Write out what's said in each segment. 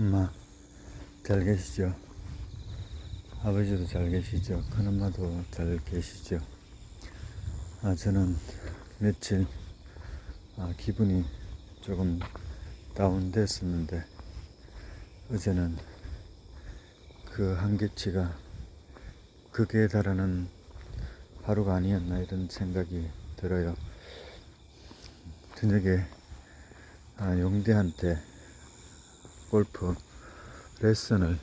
엄마 잘 계시죠? 아버지도 잘 계시죠? 큰엄마도 잘 계시죠? 아, 저는 며칠 아, 기분이 조금 다운됐었는데 어제는 그 한계치가 극에 달하는 하루가 아니었나 이런 생각이 들어요. 저녁에 아, 용대한테 골프 레슨을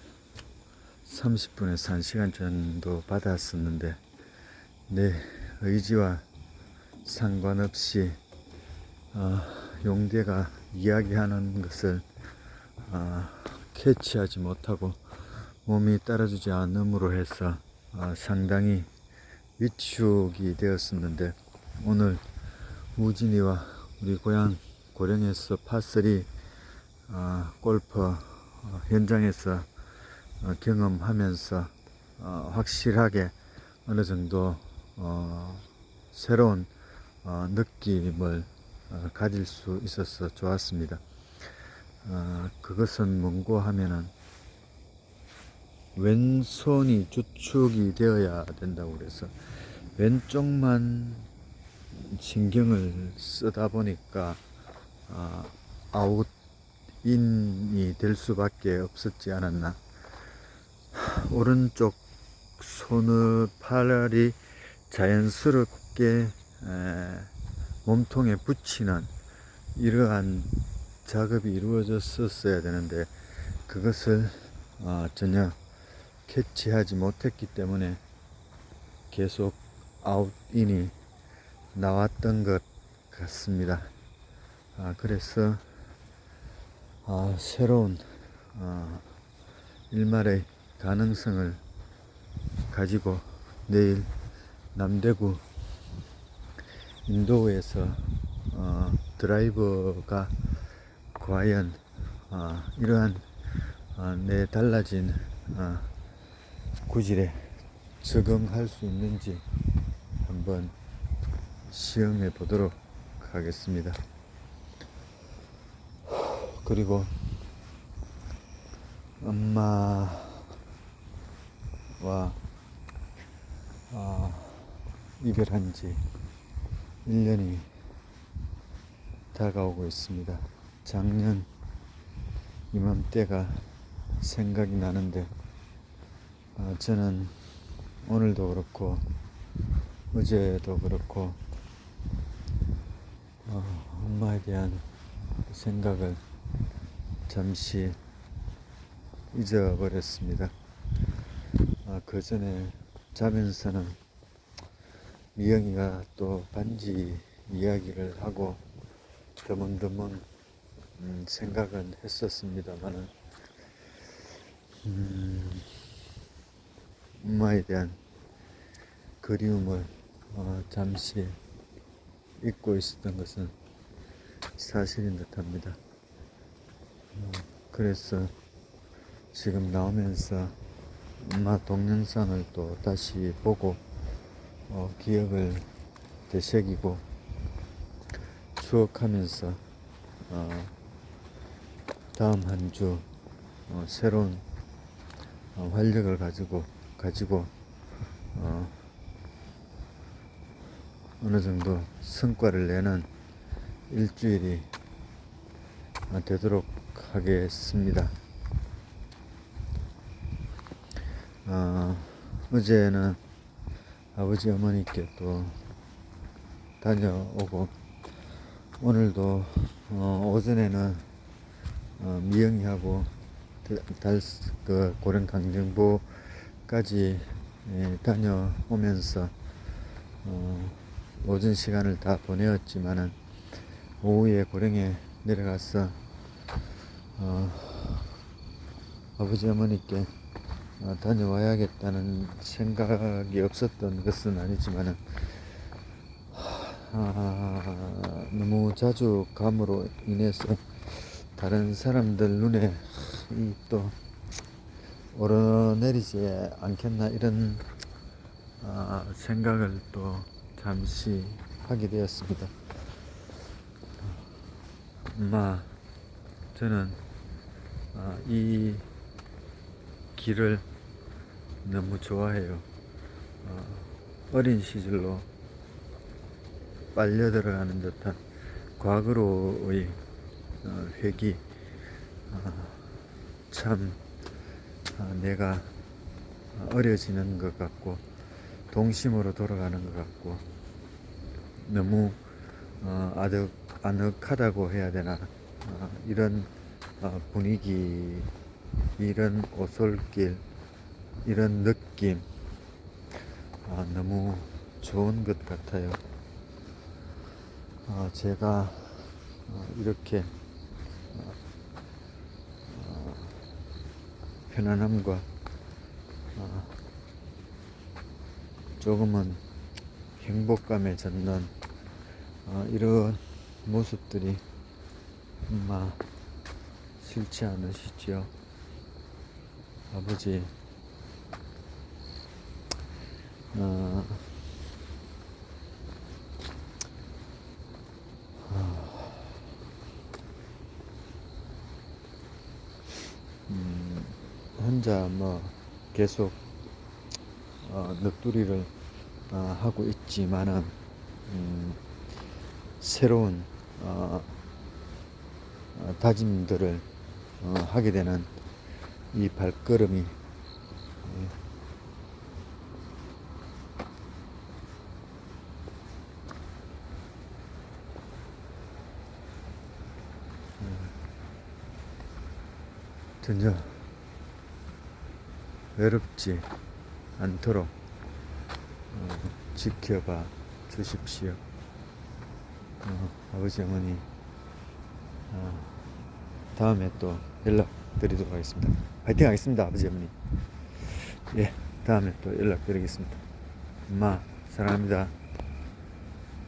30분에서 1시간 정도 받았었는데 내 의지와 상관없이 어, 용대가 이야기하는 것을 어, 캐치하지 못하고 몸이 따라주지 않음으로 해서 어, 상당히 위축이 되었었는데 오늘 우진이와 우리 고향 고령에서 파3 어, 골프 어, 현장에서 어, 경험하면서 어, 확실하게 어느 정도 어, 새로운 어, 느낌을 어, 가질 수 있어서 좋았습니다. 어, 그것은 뭔고 하면은 왼손이 주축이 되어야 된다고 그래서 왼쪽만 신경을 쓰다 보니까 아, 아웃 인이 될 수밖에 없었지 않았나. 오른쪽 손을 팔이 자연스럽게 에, 몸통에 붙이는 이러한 작업이 이루어졌었어야 되는데 그것을 어, 전혀 캐치하지 못했기 때문에 계속 아웃인이 나왔던 것 같습니다. 아, 그래서 아, 새로운 어, 일말의 가능성을 가지고 내일 남대구 인도에서 어, 드라이버가 과연 어, 이러한 어, 내 달라진 어, 구질에 적응할 수 있는지 한번 시험해 보도록 하겠습니다. 그리고 엄마와 어, 이별한 지 1년이 다가오고 있습니다. 작년 이맘때가 생각이 나는데 어, 저는 오늘도 그렇고 어제도 그렇고 어, 엄마에 대한 생각을 잠시 잊어버렸습니다. 아, 그 전에 자면서는 미영이가 또 반지 이야기를 하고 드문드문 음, 생각은 했었습니다만은 음, 엄마에 대한 그리움을 어, 잠시 잊고 있었던 것은 사실인 듯합니다. 어, 그래서 지금 나오면서 엄마 동영상을 또 다시 보고 어, 기억을 되새기고 추억하면서 어, 다음 한주 어, 새로운 어, 활력을 가지고 가지고 어, 어느 정도 성과를 내는 일주일이 어, 되도록 하겠습니다. 어, 어제는 아버지 어머니께 또 다녀오고 오늘도 어, 오전에는 어, 미영이하고 달, 그 고령 강정보까지 예, 다녀오면서 어, 오전 시간을 다 보내었지만은 오후에 고령에 내려가서 어, 아버지 어머니께 어, 다녀와야겠다는 생각이 없었던 것은 아니지만은 아, 너무 자주 감으로 인해서 다른 사람들 눈에 이또 오르내리지 않겠나 이런 아, 생각을 또 잠시 하게 되었습니다. 엄마, 저는 아, 이 길을 너무 좋아해요. 어, 어린 시절로 빨려 들어가는 듯한 과거로의 어, 회기 아, 참 아, 내가 어려지는 것 같고 동심으로 돌아가는 것 같고 너무 어, 아득 아늑하다고 해야 되나 어, 이런 어, 분위기 이런 오솔길 이런 느낌 아, 너무 좋은 것 같아요. 어, 제가 어, 이렇게 어, 어, 편안함과 어, 조금은 행복감에 젖는 어, 이런 모습들이 엄마 싫지 않으시지요? 아버지 어, 음, 혼자 뭐 계속 어, 넋두리를 어, 하고 있지만은 음, 새로운 어, 어, 다짐들을 어, 하게 되는 이 발걸음이 예, 전혀 외롭지 않도록 어, 지켜봐 주십시오. 어, 아버지 어머니 어, 다음에 또 연락 드리도록 하겠습니다. 파이팅 하겠습니다 아버지 어머니. 예 다음에 또 연락 드리겠습니다. 엄마 사랑합니다.